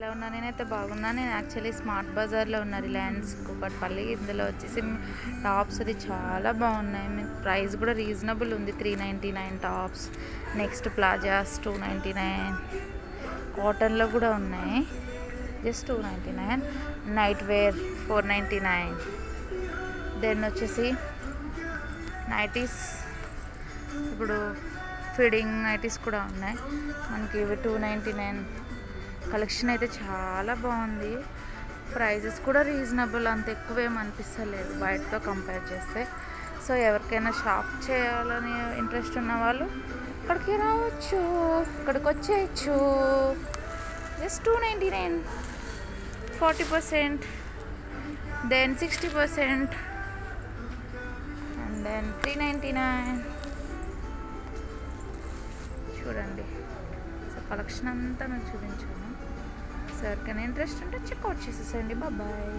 ఎలా ఉన్నా నేనైతే బాగున్నా. నేను యాక్చువల్లీ స్మార్ట్ బజార్లో ఉన్న రిలయన్స్ కూకట్పల్లి ఇందులో వచ్చేసి టాప్స్ అది చాలా బాగున్నాయి. మీకు ప్రైస్ కూడా రీజనబుల్ ఉంది. Three ninety nine tops next palazzos two ninety nine కాటన్లో కూడా ఉన్నాయి. Just two ninety nine night wear four ninety nine then వచ్చేసి నైటీస్ ఇప్పుడు ఫిడింగ్ నైటీస్ కూడా ఉన్నాయి. మనకి ఇవి టూ నైంటీ నైన్ కలెక్షన్ అయితే చాలా బాగుంది. ప్రైజెస్ కూడా రీజనబుల్ అంత ఎక్కువేం అనిపిస్తలేదు బయటతో కంపేర్ చేస్తే. సో ఎవరికైనా షాప్ చేయాలని ఇంట్రెస్ట్ ఉన్న వాళ్ళు ఇక్కడికి రావచ్చు ఇక్కడికి వచ్చేయచ్చు just two ninety nine forty percent then sixty percent and then three ninety nine చూడండి. కలెక్షన్ అంతా మేము చూపించాను. సో ఎవరికైనా ఇంట్రెస్ట్ ఉంటే చెక్అవుట్ చేసేసేయండి. బాబాయ్